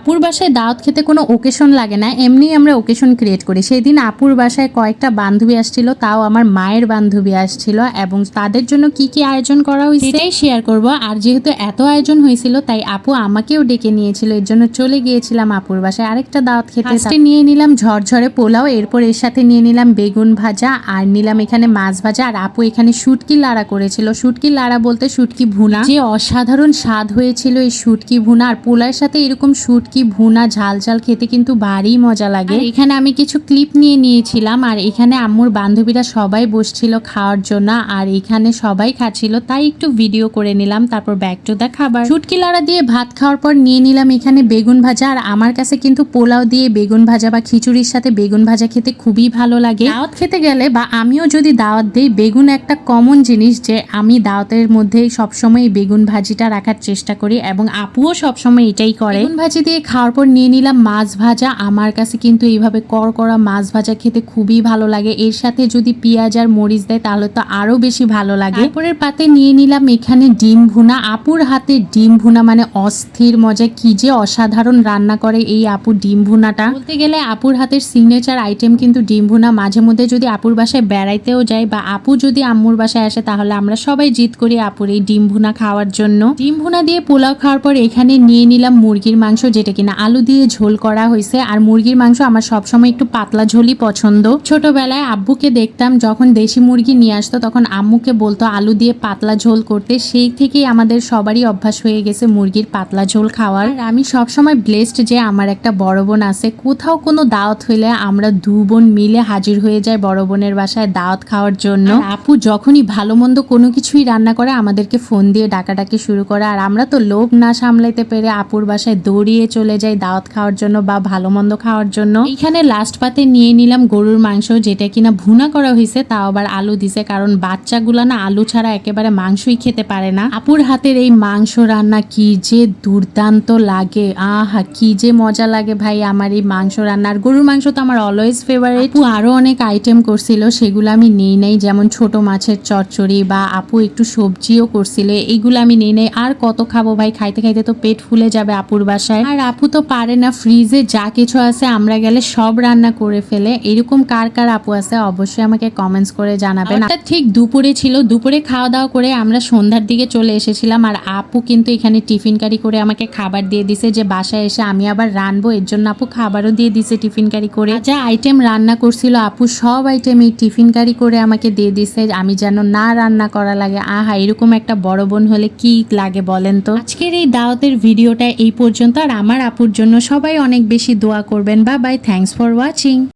আপুর বাসায় দাওয়াত খেতে কোনো ওকেশন লাগে না এমনি আমরা ওকেশন ক্রিয়েট করি। সেই দিন আপুর বাসায় কয়েকটা বান্ধবী আসছিল তাও আমার মায়ের বান্ধবী আসছিল এবং তাদের জন্য কি কি আয়োজন করা হয়েছে সেটাই শেয়ার করব। আর যেহেতু এত আয়োজন হয়েছিল তাই আপু আমাকেও ডেকে নিয়েছিল এর জন্য চলে গিয়েছিলাম আপুর বাসায়। আরেকটা দাওয়াত খেতে নিয়ে নিলাম ঝরঝরে পোলাও এরপর এর সাথে নিয়ে নিলাম বেগুন ভাজা আর নিলাম এখানে মাছ ভাজা। আর আপু এখানে শুটকি লাড়া করেছিল। শুটকি লাড়া বলতে শুটকি ভুনা। যে অসাধারণ স্বাদ হয়েছিল এই শুটকি ভুনা আর পোলার সাথে এরকম শুটকি ভুনা ঝাল ঝাল খেতে কিন্তু ভারী মজা লাগে। এখানে আমি কিছু ক্লিপ নিয়ে নিয়েছিলাম আর এখানে আম্মুর বান্ধবীরা সবাই বসছিল খাওয়ার জন্য আর এখানে সবাই খাচ্ছিল তাই একটু ভিডিও করে নিলাম তারপর ব্যাক টু দা খাবার। শুটকি লাড়া দিয়ে ভাত খাওয়ার পর নিয়ে নিলাম এখানে বেগুন ভাজা আর আমার কাছে কিন্তু পোলাও দিয়ে বেগুন ভাজা বা খিচুড়ির সাথে বেগুন ভাজা খেতে খুবই ভালো লাগে। দাওয়াত খেতে গেলে বা আমিও যদি দাওয়াত দিই বেগুন একটা কমন জিনিস যে আমি দাওয়াতের মধ্যে সবসময় বেগুন ভাজিটা রাখার চেষ্টা করি এবং আপুও সবসময় এটাই করে। বেগুন ভাজি দিয়ে খাওয়ার পর নিয়ে নিলাম মাছ ভাজা। আমার কাছে কিন্তু এইভাবে করকরা মাছ ভাজা খেতে খুবই ভালো লাগে। এর সাথে যদি পেঁয়াজ আর মরিচ দেয়, তাহলে তো আরও বেশি ভালো লাগে। তারপরের পাতে নিয়ে নিলাম এখানে ডিম ভুনা। আপুর হাতে ডিম ভুনা মানে অস্থির মজা। কি যে অসাধারণ রান্না করে এই আপু ডিম ভুনাটা। বলতে গেলে আপুর হাতের সিগনেচার আইটেম কিন্তু ডিম ভুনা। মাঝে মধ্যে যদি আপুর বাসায় বেড়াইতেও যাই বা আপু যদি আম্মুর বাসায় আসে, তাহলে আমরা সবাই জিত করি আপুর এই ডিম ভুনা খাওয়ার জন্য। ডিম ভুনা দিয়ে পোলাও খাওয়ার পর এখানে নিয়ে নিলাম মুরগির মাংস, যেটা কিনা? আলু দিয়ে ঝোল করা হয়েছে আর মুরগির মাংস আমার সবসময় একটু পাতলা ঝোলই পছন্দ। ছোটবেলায় আব্বুকে দেখতাম যখন দেশি মুরগি নিয়ে আসতো, তখন আম্মুকে বলতো আলু দিয়ে পাতলা ঝোল করতে। সেই থেকেই আমাদের সবারই অভ্যাস হয়ে গেছে মুরগির পাতলা ঝোল খাওয়ার। আর আমি সবসময় ব্লেসড যে আমার একটা বড় বোন আছে। কোথাও কোনো দাওয়াত হইলে আমরা দু বোন মিলে হাজির হয়ে যায় বড় বোনের বাসায় দাওয়াত খাওয়ার জন্য। আপু যখনই ভালো মন্দ কোনো কিছুই রান্না করে আমাদেরকে ফোন দিয়ে ডাকাডাকি শুরু করে। আর আমরা তো লোভ না সামলাইতে পেরে আপুর বাসায় দৌড়িয়ে চলে যাই দাওয়াত খাওয়ার জন্য বা ভালো মন্দ খাওয়ার জন্য। এখানে লাস্ট পাতে নিয়ে নিলাম গরুর মাংস, যেটা কিনা ভুনা করা হয়েছে, তাও আবার আলু দিছে, কারণ বাচ্চাগুলা না আলু ছাড়া একেবারে মাংসই খেতে পারে না। আপুর হাতের এই মাংস রান্না কি যে দুর্দান্ত লাগে। আহা, কি যে মজা লাগে ভাই আমার এই মাংস রান্নার। গরুর মাংস তো আমার অলওয়েজ ফেভারিট আপু আরও অনেক আইটেম করছিল, সেগুলো আমি নেই নাই, যেমন ছোট মাছের চচ্চড়ি বা আপু একটু সবজিও করছিল, এইগুলো আমি নাই। আর কত খাব ভাই? খাইতে খাইতে তো পেট ফুলে যাবে আপুর বাসায়। আর আপু তো পারে না ফ্রিজে যা কিছু আছে আমরা গেলে সব রান্না করে ফেলে। এরকম কার কার আপু আছে অবশ্যই আমাকে কমেন্টস করে জানাবেন। এটা ঠিক দুপুরে ছিল দুপুরে খাওয়া দাওয়া করে আমরা সন্ধ্যার দিকে চলে এসেছিলাম আর আপু কিন্তু এখানে টিফিন কারি করে আমাকে খাবার দিয়ে দিছে যে বাসায় এসে আমি আবার রানবো এর জন্য আপু খাবারও দিয়ে দিছে টিফিন কারি করে। যা আইটেম রান্না করছিল আপু সব আইটেম এই টিফিন কারি করে আমাকে দিয়ে দিছে আমি যেন না রান্না করা লাগে। আহা এরকম একটা বড় বোন হলে কি লাগে বলেন তো? আজকের এই দাওয়াতের ভিডিওটা এই পর্যন্ত আর আমার আপুর জন্য সবাই অনেক বেশি দোয়া করবেন। বা বাই থ্যাংকস ফর ওয়াচিং